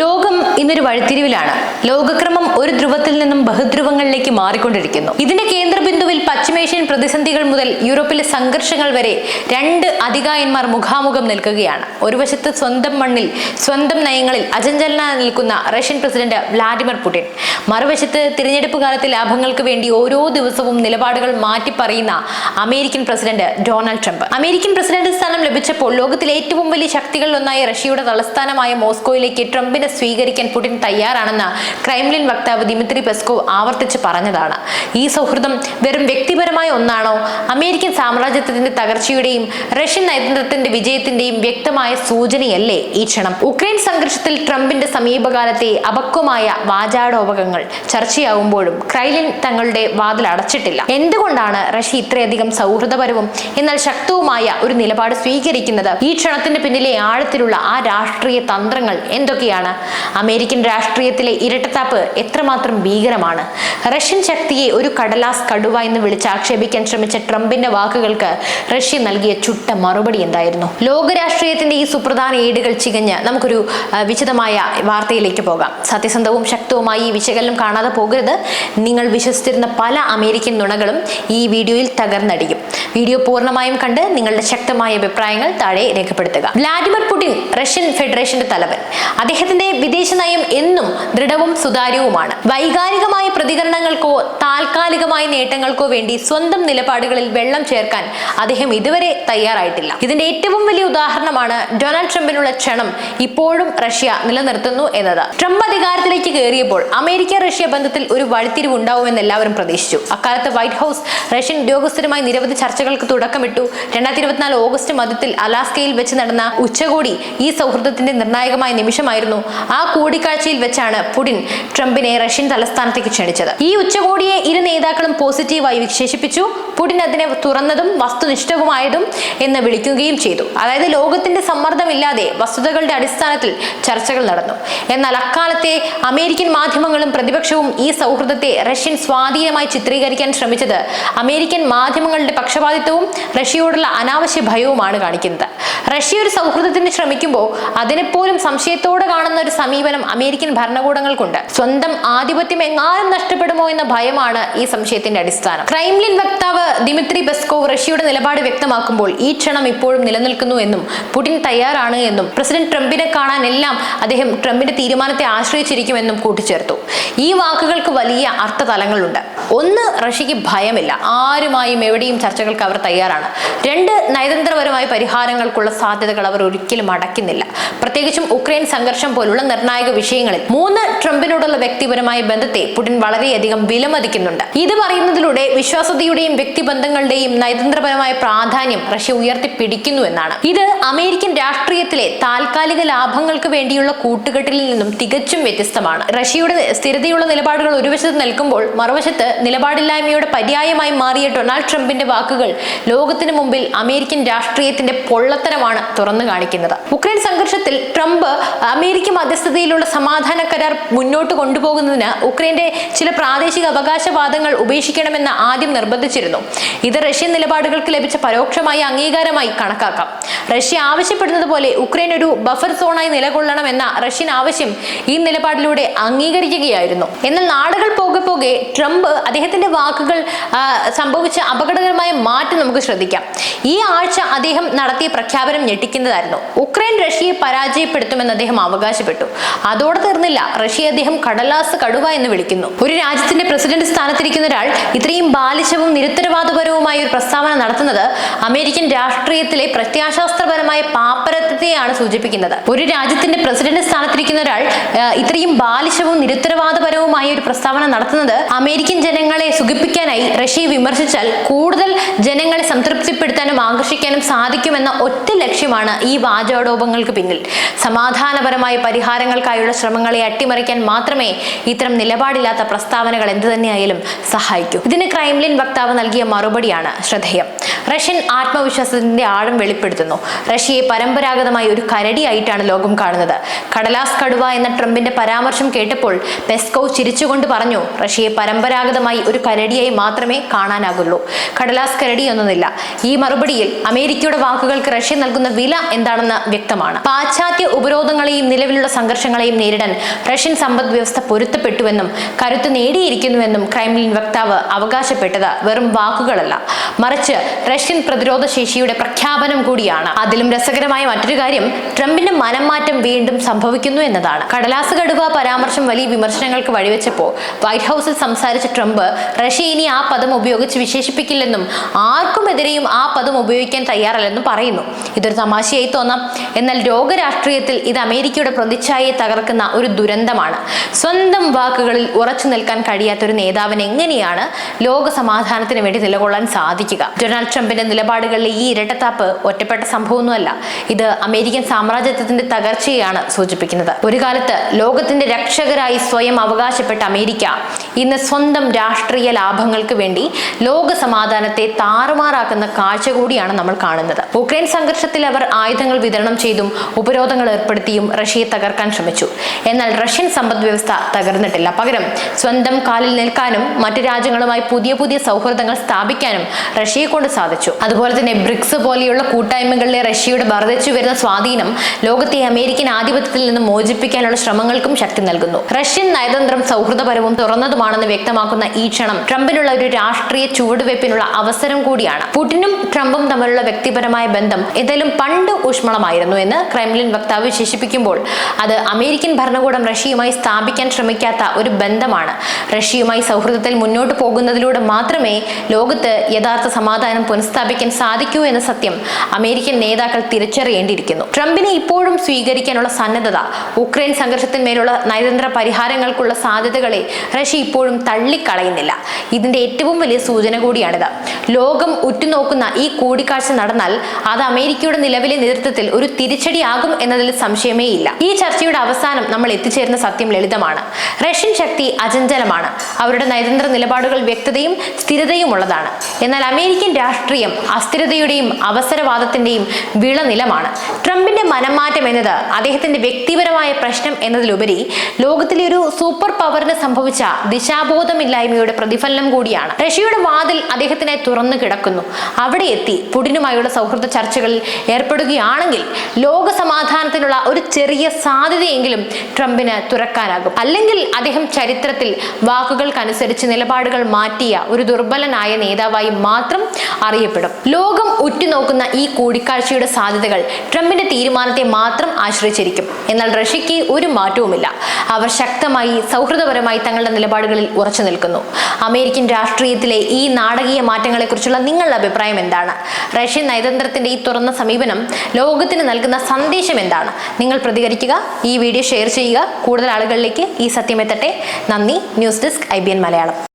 ലോകം ഇന്നൊരു വഴിത്തിരിവിലാണ്. ലോകക്രമം ഒരു ധ്രുവത്തിൽ നിന്നും ബഹുധ്രുവങ്ങളിലേക്ക് മാറിക്കൊണ്ടിരിക്കുന്നു. ഇതിന്റെ കേന്ദ്രബിന്ദുവിൽ പശ്ചിമേഷ്യൻ പ്രതിസന്ധികൾ മുതൽ യൂറോപ്പിലെ സംഘർഷങ്ങൾ വരെ രണ്ട് അധികായന്മാർ മുഖാമുഖം നിൽക്കുകയാണ്. ഒരു വശത്ത് സ്വന്തം മണ്ണിൽ സ്വന്തം നയങ്ങളിൽ അചഞ്ചലന നിൽക്കുന്ന റഷ്യൻ പ്രസിഡന്റ് വ്ലാഡിമിർ പുടിൻ. മറുവശത്ത് തിരഞ്ഞെടുപ്പ് കാലത്തെ ലാഭങ്ങൾക്ക് വേണ്ടി ഓരോ ദിവസവും നിലപാടുകൾ മാറ്റി പറയുന്ന American president Donald Trump. American president സ്ഥാനം ലഭിച്ചപ്പോൾ ലോകത്തിലെ ഏറ്റവും വലിയ ശക്തികളിലൊന്നായ റഷ്യയുടെ തലസ്ഥാനമായ മോസ്കോയിലേക്ക് ട്രംപിനെ സ്വീകരിക്കാൻ പുടിൻ തയ്യാറാണെന്ന് ക്രൈംലിൻ വക്താവ് ദിമിത്രി പെസ്കോവ് ആവർത്തിച്ച് പറഞ്ഞതാണ്. ഈ സൗഹൃദം വെറും വ്യക്തിപരമായ ഒന്നാണോ? അമേരിക്കൻ സാമ്രാജ്യത്വത്തിന്റെ തകർച്ചയുടെയും റഷ്യൻ നയതന്ത്രത്തിന്റെ വിജയത്തിന്റെയും വ്യക്തമായ സൂചനയല്ലേ ഈ ക്ഷണം? ഉക്രൈൻ സംഘർഷത്തിൽ ട്രംപിന്റെ സമീപകാലത്തെ അപക്വമായ വാചാടോപകങ്ങൾ ചർച്ചയാകുമ്പോഴും ക്രൈലിൻ തങ്ങളുടെ വാതിൽ അടച്ചിട്ടില്ല. എന്തുകൊണ്ടാണ് റഷ്യ ഇത്രയധികം സൗഹൃദപരവും എന്നാൽ ശക്തവുമായ ഒരു നിലപാട് സ്വീകരിക്കുന്നത്? ഈ ക്ഷണത്തിന്റെ പിന്നിലെ ആഴത്തിലുള്ള ആ രാഷ്ട്രീയ തന്ത്രങ്ങൾ എന്തൊക്കെയാണ്? അമേരിക്കൻ രാഷ്ട്രീയത്തിലെ ഇരട്ടത്താപ്പ് എത്രമാത്രം ഭീകരമാണ്? റഷ്യൻ ശക്തിയെ ഒരു കടലാസ് കടുവ എന്ന് വിളിച്ച് ആക്ഷേപിക്കാൻ ശ്രമിച്ച ട്രംപിന്റെ വാക്കുകൾക്ക് റഷ്യ നൽകിയ ചുട്ട മറുപടി എന്തായിരുന്നു? ലോകരാഷ്ട്രീയത്തിന്റെ ഈ സുപ്രധാന ഏടുകൾ ചികഞ്ഞ് നമുക്കൊരു വിശദമായ വാർത്തയിലേക്ക് പോകാം. സത്യസന്ധവും ശക്തവുമായി ഈ വിശകലനം കാണാതെ പോകരുത്. നിങ്ങൾ വിശ്വസിച്ചിരുന്ന പല അമേരിക്കൻ നുണകളും ഈ വീഡിയോയിൽ തകർന്നടിക്കും വീഡിയോ പൂർണമായും കണ്ട് നിങ്ങളുടെ ശക്തമായ അഭിപ്രായങ്ങൾ താഴെ രേഖപ്പെടുത്തുക. വ്ലാഡിമിർ പുടിൻ റഷ്യൻ ഫെഡറേഷന്റെ തലവൻ. അദ്ദേഹത്തിന്റെ വിദേശ നയം എന്നും ദൃഢവും സുതാര്യവുമാണ്. വൈകാരികമായ പ്രതികരണങ്ങൾക്കോ താൽക്കാലികമായ നേട്ടങ്ങൾക്കോ വേണ്ടി സ്വന്തം നിലപാടുകളിൽ വെള്ളം ചേർക്കാൻ അദ്ദേഹം ഇതുവരെ തയ്യാറായിട്ടില്ല. ഇതിന്റെ ഏറ്റവും വലിയ ഉദാഹരണമാണ് ഡൊണാൾഡ് ട്രംപിനുള്ള ക്ഷണം ഇപ്പോഴും റഷ്യ നിലനിർത്തുന്നു എന്നത്. ട്രംപ് അധികാരത്തിലേക്ക് കയറിയപ്പോൾ അമേരിക്ക റഷ്യ ബന്ധത്തിൽ ഒരു വഴിത്തിരിവ് ഉണ്ടാവുമെന്ന് എല്ലാവരും പ്രതീക്ഷിച്ചു. അക്കാലത്ത് വൈറ്റ് ഹൗസ് റഷ്യൻ ഉദ്യോഗസ്ഥരുമായി നിരവധി ചർച്ചകൾക്ക് തുടക്കമിട്ടു. രണ്ടായിരത്തി ഇരുപത്തിനാല് ഓഗസ്റ്റ് മധ്യത്തിൽ അലാസ്കയിൽ വെച്ച് നടന്ന ഉച്ചകോടി ഈ സൗഹൃദത്തിന്റെ നിർണായകമായ നിമിഷമായിരുന്നു. ആ കൂടിക്കാഴ്ചയിൽ വെച്ചാണ് പുടിൻ ട്രംപിനെ റഷ്യൻ തലസ്ഥാനത്തേക്ക് ക്ഷണിച്ചത്. ഈ ഉച്ചകോടിയെ ഇരു നേതാക്കളും പോസിറ്റീവായി വിശേഷിപ്പിച്ചു. പുടിൻ അതിനെ തുറന്നതും വസ്തുനിഷ്ഠവുമായതും എന്ന് വിളിക്കുകയും ചെയ്തു. അതായത് ലോകത്തിന്റെ സമ്മർദ്ദമില്ലാതെ വസ്തുതകളുടെ അടിസ്ഥാനത്തിൽ ചർച്ചകൾ നടന്നു. എന്നാൽ അക്കാലത്തെ അമേരിക്കൻ മാധ്യമങ്ങളും പ്രതിപക്ഷവും ഈ സൗഹൃദത്തെ റഷ്യൻ സ്വാധീനമായി ചിത്രീകരിക്കാൻ ശ്രമിച്ചത് അമേരിക്കൻ മാധ്യമങ്ങളുടെ പക്ഷപാതിത്വവും റഷ്യയോടുള്ള അനാവശ്യ ഭയവുമാണ് കാണിക്കുന്നത്. റഷ്യ ഒരു സൗഹൃദത്തിന് ശ്രമിക്കുമ്പോൾ അതിനെപ്പോലും സംശയത്തോടെ കാണുന്ന ഒരു സമീപനം അമേരിക്കൻ ഭരണകൂടങ്ങൾക്കുണ്ട്. സ്വന്തം ആധിപത്യം എങ്ങാനും നഷ്ടപ്പെടുമോ എന്ന ഭയമാണ് ഈ സംശയത്തിന്റെ അടിസ്ഥാനം. ക്രൈംലിൻ വക്താവ് ദിമിത്രി പെസ്കോവ് റഷ്യയുടെ നിലപാട് വ്യക്തമാക്കുമ്പോൾ ഈ ക്ഷണം ഇപ്പോഴും നിലനിൽക്കുന്നു എന്നും പുടിൻ തയ്യാറാണ് എന്നും പ്രസിഡന്റ് ട്രംപിനെ കാണാൻ എല്ലാം അദ്ദേഹം ട്രംപിന്റെ തീരുമാനത്തെ ആശ്രയിച്ചിരിക്കുമെന്നും കൂട്ടിച്ചേർത്തു. ഈ വാക്കുകൾക്ക് വലിയ അർത്ഥതലങ്ങളുണ്ട്. ഒന്ന് റഷ്യക്ക് ഭയമില്ല. ആരുമായും എവിടെയും ചർച്ചകൾക്ക് അവർ തയ്യാറാണ്. രണ്ട് നയതന്ത്രപരമായ പരിഹാരങ്ങൾക്കുള്ള സാധ്യതകൾ അവർ ഒരിക്കലും അടയ്ക്കുന്നില്ല പ്രത്യേകിച്ചും ഉക്രൈൻ സംഘർഷം പോലുള്ള നിർണായക വിഷയങ്ങളിൽ. മൂന്ന് ട്രംപിനോടുള്ള വ്യക്തിപരമായ ബന്ധത്തെ പുടിൻ വളരെയധികം വിലമതിക്കുന്നുണ്ട്. ഇത് പറയുന്നതിലൂടെ വിശ്വാസ്യതയുടെയും വ്യക്തിബന്ധങ്ങളുടെയും നയതന്ത്രപരമായ പ്രാധാന്യം റഷ്യ ഉയർത്തിപ്പിടിക്കുന്നു എന്നാണ്. ഇത് അമേരിക്കൻ രാഷ്ട്രീയത്തിലെ താൽക്കാലിക ലാഭങ്ങൾക്ക് വേണ്ടിയുള്ള കൂട്ടുകെട്ടിൽ നിന്നും തികച്ചും വ്യത്യസ്തമാണ്. റഷ്യയുടെ സ്ഥിരതയുള്ള നിലപാടുകൾ ഒരു വശത്ത് നിൽക്കുമ്പോൾ മറുവശത്ത് നിലപാടില്ലായ്മയുടെ പര്യായമായി മാറിയ ഡൊണാൾഡ് ട്രംപിന്റെ വാക്കുകൾ ലോകത്തിന് മുമ്പിൽ അമേരിക്കൻ രാഷ്ട്രീയത്തിന്റെ പൊള്ളത്തരമാണ് തുറന്നു കാണിക്കുന്നത്. ഉക്രൈൻ സംഘർഷത്തിൽ ട്രംപ് അമേരിക്ക മധ്യസ്ഥതയിലുള്ള സമാധാന കരാർ മുന്നോട്ട് കൊണ്ടുപോകുന്നതിന് ഉക്രൈന്റെ ചില പ്രാദേശിക അവകാശവാദങ്ങൾ ഉപേക്ഷിക്കണമെന്ന് ആദ്യം നിർബന്ധിച്ചിരുന്നു. ഇത് റഷ്യൻ നിലപാടുകൾക്ക് ലഭിച്ച പരോക്ഷമായ അംഗീകാരമായി കണക്കാക്കാം. റഷ്യ ആവശ്യപ്പെടുന്നത് പോലെ ഉക്രൈൻ ഒരു ബഫർ സോണായി നിലകൊള്ളണമെന്ന റഷ്യൻ ആവശ്യം ഈ നിലപാടിലൂടെ അംഗീകരിക്കുകയായിരുന്നു. എന്നാൽ നാടുകൾ പോകെ പോകെ ട്രംപ് അദ്ദേഹത്തിന്റെ വാക്കുകൾ സംഭവിച്ച അപകടകരമായ മാറ്റം നമുക്ക് ശ്രദ്ധിക്കാം. ഈ ആഴ്ച അദ്ദേഹം നടത്തിയ പ്രഖ്യാപനം ഞെട്ടിക്കുന്നതായിരുന്നു. ഉക്രൈൻ റഷ്യയെ പരാജയപ്പെടുത്തുമെന്ന് അദ്ദേഹം അവകാശപ്പെട്ടു. അതോടെ തീർന്നില്ല. റഷ്യ അദ്ദേഹം കടലാസ് കടുവ എന്ന് വിളിക്കുന്നു. ഒരു രാജ്യത്തിന്റെ പ്രസിഡന്റ് സ്ഥാനത്തിരിക്കുന്ന ഒരാൾ ഇത്രയും ബാലിശവും നിരുത്തരവാദപരവുമായ ഒരു പ്രസ്താവന നടത്തുന്നത് അമേരിക്കൻ രാഷ്ട്രീയത്തിലെ പ്രത്യാശാസ്ത്രപരമായ പാപ്പരത്വത്തെയാണ് സൂചിപ്പിക്കുന്നത്. ഒരു രാജ്യത്തിന്റെ പ്രസിഡന്റ് സ്ഥാനത്തിരിക്കുന്ന ഒരാൾ ഇത്രയും ബാലിശവും നിരുത്തരവാദപരവുമായ ഒരു പ്രസ്താവന നടത്തുന്നത് അമേരിക്കൻ ജനങ്ങളെ സുഖിപ്പിക്കാനായി റഷ്യയെ വിമർശിച്ചാൽ കൂടുതൽ ജനങ്ങളെ സംതൃപ്തിപ്പെടുത്താനും ആകർഷിക്കാനും സാധിക്കുമെന്ന ഒറ്റ ലക്ഷ്യമാണ് ഈ വാചാടോപങ്ങൾക്ക് പിന്നിൽ. സമാധാനപരമായ പരിഹാരങ്ങൾക്കായുള്ള ശ്രമങ്ങളെ അട്ടിമറിക്കാൻ മാത്രമേ ഇത്തരം നിലപാടില്ലാത്ത പ്രസ്താവനകൾ എന്തു തന്നെയായാലും സഹായിക്കൂ. ഇതിന് ക്രൈംലിൻ വക്താവ് നൽകിയ മറുപടിയാണ് ശ്രദ്ധേയം. റഷ്യൻ ആത്മവിശ്വാസത്തിന്റെ ആഴം വെളിപ്പെടുത്തുന്നു. റഷ്യയെ പരമ്പരാഗതമായി ഒരു കരടിയായിട്ടാണ് ലോകം കാണുന്നത്. കടലാസ് കടുവ എന്ന ട്രംപിന്റെ പരാമർശം കേട്ടപ്പോൾ പെസ്കോ ചിരിച്ചുകൊണ്ട് പറഞ്ഞു റഷ്യയെ പരമ്പരാഗതമായി ഒരു കരടിയായി മാത്രമേ കാണാനാകുള്ളൂ. കടലാസ് കരടി ഒന്നുമില്ല ഈ മറുപടിയിൽ അമേരിക്കയുടെ വാക്കുകൾക്ക് റഷ്യ നൽകുന്ന വില എന്താണെന്ന് വ്യക്തമാണ്. പാശ്ചാത്യ ഉപരോധങ്ങളെയും നിലവിലുള്ള സംഘർഷങ്ങളെയും നേരിടാൻ റഷ്യൻ സമ്പദ് വ്യവസ്ഥ പൊരുത്തപ്പെട്ടുവെന്നും കരുത്ത് നേടിയിരിക്കുന്നുവെന്നും ക്രൈംലിൻ വക്താവ് അവകാശപ്പെട്ടത് വെറും വാക്കുകളല്ല. മറിച്ച് റഷ്യൻ പ്രതിരോധ ശേഷിയുടെ പ്രഖ്യാപനം കൂടിയാണ്. അതിലും രസകരമായ മറ്റൊരു കാര്യം ട്രംപിന്റെ മനംമാറ്റം വീണ്ടും സംഭവിക്കുന്നു എന്നതാണ്. കടലാസ് കടുവ പരാമർശം വലിയ വിമർശനങ്ങൾക്ക് വഴിവെച്ചപ്പോൾ വൈറ്റ് ഹൗസിൽ സംസാരിച്ച ട്രംപ് റഷ്യ ഇനി ആ പദം ഉപയോഗിച്ച് വിശേഷിപ്പിക്കില്ലെന്നും ആർക്കുമെതിരെയും ആ പദം ഉപയോഗിക്കാൻ തയ്യാറല്ലെന്നും പറയുന്നു. ഇതൊരു തമാശയായി തോന്നാം. എന്നാൽ രോഗരാഷ്ട്രീയത്തിൽ ഇത് അമേരിക്കയുടെ പ്രതിച്ഛായയെ തകർക്കുന്ന ഒരു ദുരന്തമാണ്. സ്വന്തം വാക്കുകളിൽ ഉറച്ചു നിൽക്കാൻ കഴിയാത്ത ഒരു നേതാവിന് എങ്ങനെയാണ് ലോക സമാധാനത്തിന് വേണ്ടി നിലകൊള്ളാൻ സാധിക്കുക? ഡൊണാൾഡ് ട്രംപിന്റെ നിലപാടുകളിലെ ഈ ഇരട്ടത്താപ്പ് ഒറ്റപ്പെട്ട സംഭവമൊന്നുമല്ല. ഇത് അമേരിക്കൻ സാമ്രാജ്യത്വത്തിന്റെ തകർച്ചയാണ് സൂചിപ്പിക്കുന്നത്. ഒരു കാലത്ത് ലോകത്തിന്റെ രക്ഷകരായി സ്വയം അവകാശപ്പെട്ട അമേരിക്ക ഇന്ന് സ്വന്തം രാഷ്ട്രീയ ലാഭങ്ങൾക്ക് വേണ്ടി ലോക സമാധാനത്തെ താറുമാറാക്കുന്ന കാഴ്ച കൂടിയാണ് നമ്മൾ കാണുന്നത്. ഉക്രൈൻ സംഘർഷത്തിൽ അവർ ആയുധങ്ങൾ വിതരണം ചെയ്തും ഉപരോധങ്ങൾ ഏർപ്പെടുത്തിയും റഷ്യയെ തകർക്കാൻ ശ്രമിച്ചു. എന്നാൽ റഷ്യൻ സമ്പദ് വ്യവസ്ഥ തകർന്നിട്ടില്ല. പകരം സ്വന്തം കാലിൽ നിൽക്കാനും മറ്റു രാജ്യങ്ങളുമായി പുതിയ പുതിയ സൗഹൃദങ്ങൾ സ്ഥാപിക്കാനും റഷ്യയെ കൊണ്ട് സാധിച്ചു അതുപോലെ തന്നെ ബ്രിക്സ് പോലെയുള്ള കൂട്ടായ്മകളിലെ റഷ്യയുടെ വർദ്ധിച്ചു വരുന്ന സ്വാധീനം ലോകത്തെ അമേരിക്കൻ ആധിപത്യത്തിൽ നിന്ന് മോചിപ്പിക്കാനുള്ള ശ്രമങ്ങൾക്കും ശക്തി നൽകുന്നു. റഷ്യൻ നയതന്ത്രം സൗഹൃദപരവും തുറന്നതുമാണെന്ന് വ്യക്തമാക്കുന്ന ഈ ക്ഷണം ട്രംപിനുള്ള ഒരു രാഷ്ട്രീയ ചുവടുവയ്പ്പിനുള്ള അവസരം കൂടിയാണ്. പുടിനും ട്രംപും തമ്മിലുള്ള വ്യക്തിപരമായ ബന്ധം ഏതായാലും പണ്ട് ഊഷ്മളമായിരുന്നു എന്ന് ക്രെംലിൻ വക്താവ് വിശേഷിപ്പിക്കുമ്പോൾ അത് അമേരിക്കൻ ഭരണകൂടം റഷ്യയുമായി സ്ഥാപിക്കാൻ ശ്രമിക്കാത്ത ഒരു ബന്ധമാണ്. റഷ്യയുമായി സൗഹൃദത്തിൽ മുന്നോട്ട് പോകുന്നതിലൂടെ മാത്രമേ ലോകത്ത് യഥാർത്ഥ സമാധാനം പുനഃസ്ഥാപിക്കാൻ സാധിക്കൂ എന്ന സത്യം അമേരിക്കൻ നേതാക്കൾ തിരിച്ചറിയേണ്ടിയിരിക്കുന്നു. ട്രംപിനെ ഇപ്പോഴും സ്വീകരിക്കാനുള്ള സന്നദ്ധത ഉക്രൈൻ സംഘർഷത്തിന്മേലുള്ള നയതന്ത്ര പരിഹാരങ്ങൾക്കുള്ള സാധ്യതകളെ റഷ്യ ഇപ്പോഴും തള്ളിക്കളയുന്നില്ല. ഇതിന്റെ ഏറ്റവും വലിയ സൂചന കൂടിയാണിത്. ലോകം ഉറ്റുനോക്കുന്ന ഈ കൂടിക്കാഴ്ച നടന്നാൽ അത് അമേരിക്കയുടെ നിലവിലെ നേതൃത്വത്തിൽ ഒരു തിരിച്ചടിയാകും എന്നതിൽ സംശയമേ ഇല്ല ഈ ചർച്ചയുടെ അവസാനം നമ്മൾ എത്തിച്ചേരുന്ന സത്യം ലളിതമാണ്. റഷ്യൻ ശക്തി അചഞ്ചലമാണ്. അവരുടെ നയതന്ത്ര നിലപാടുകൾ വ്യക്തതയും സ്ഥിരതയും ഉള്ളതാണ് എന്നാൽ അമേരിക്കൻ രാഷ്ട്രീയം അസ്ഥിരതയുടെയും അവസരവാദത്തിന്റെയും വിളനിലമാണ്. ട്രംപിന്റെ മനംമാറ്റം എന്നത് അദ്ദേഹത്തിന്റെ വ്യക്തിപരമായ പ്രശ്നം എന്നതിലുപരി ലോകത്തിലെ ഒരു സൂപ്പർ പവറിന് സംഭവിച്ച ദിശാബോധമില്ലായ്മയുടെ പ്രതിഫലനം കൂടിയാണ്. റഷ്യയുടെ വാതിൽ അദ്ദേഹത്തിനായി തുറന്നു കിടക്കുന്നു. അവിടെ എത്തി പുടിനുമായുള്ള സൗഹൃദ ചർച്ചകളിൽ ഏർപ്പെടുകയാണെങ്കിൽ ലോക സമാധാനത്തിനുള്ള ഒരു ചെറിയ സാധ്യതയെങ്കിലും ട്രംപിന് തുറക്കാനാകും. അല്ലെങ്കിൽ അദ്ദേഹം ചരിത്രത്തിൽ വാക്കുകൾക്കനുസരിച്ച് നിലപാടുകൾ മാറ്റിയ ഒരു ദുർബലനായ നേതാവായി മാത്രം അറിയപ്പെടും. ലോകം ഉറ്റുനോക്കുന്ന ഈ കൂടിക്കാഴ്ചയുടെ സാധ്യതകൾ ട്രംപിന്റെ തീരുമാനത്തെ മാത്രം ആശ്രയിച്ചിരിക്കും. എന്നാൽ റഷ്യയ്ക്ക് ഒരു മാറ്റവുമില്ല. അവർ ശക്തമായി സൗഹൃദപരമായി തങ്ങളുടെ നിലപാടുകളിൽ ഉറച്ചു നിൽക്കുന്നു. അമേരിക്കൻ രാഷ്ട്രീയത്തിലെ ഈ നാടകീയ മാറ്റങ്ങളെക്കുറിച്ചുള്ള നിങ്ങളുടെ അഭിപ്രായം എന്താണ്? റഷ്യൻ നയതന്ത്രത്തിന്റെ ഈ തുറന്ന സമീപനം ലോകത്തിന് നൽകുന്ന സന്ദേശം എന്താണ്? നിങ്ങൾ പ്രതികരിക്കുക ഈ വീഡിയോ ഷെയർ ചെയ്യുക. കൂടുതൽ ആളുകളിലേക്ക് ഈ സത്യമെത്തട്ടെ നന്ദി ന്യൂസ് ഡെസ്ക് ഐ മലയാളം.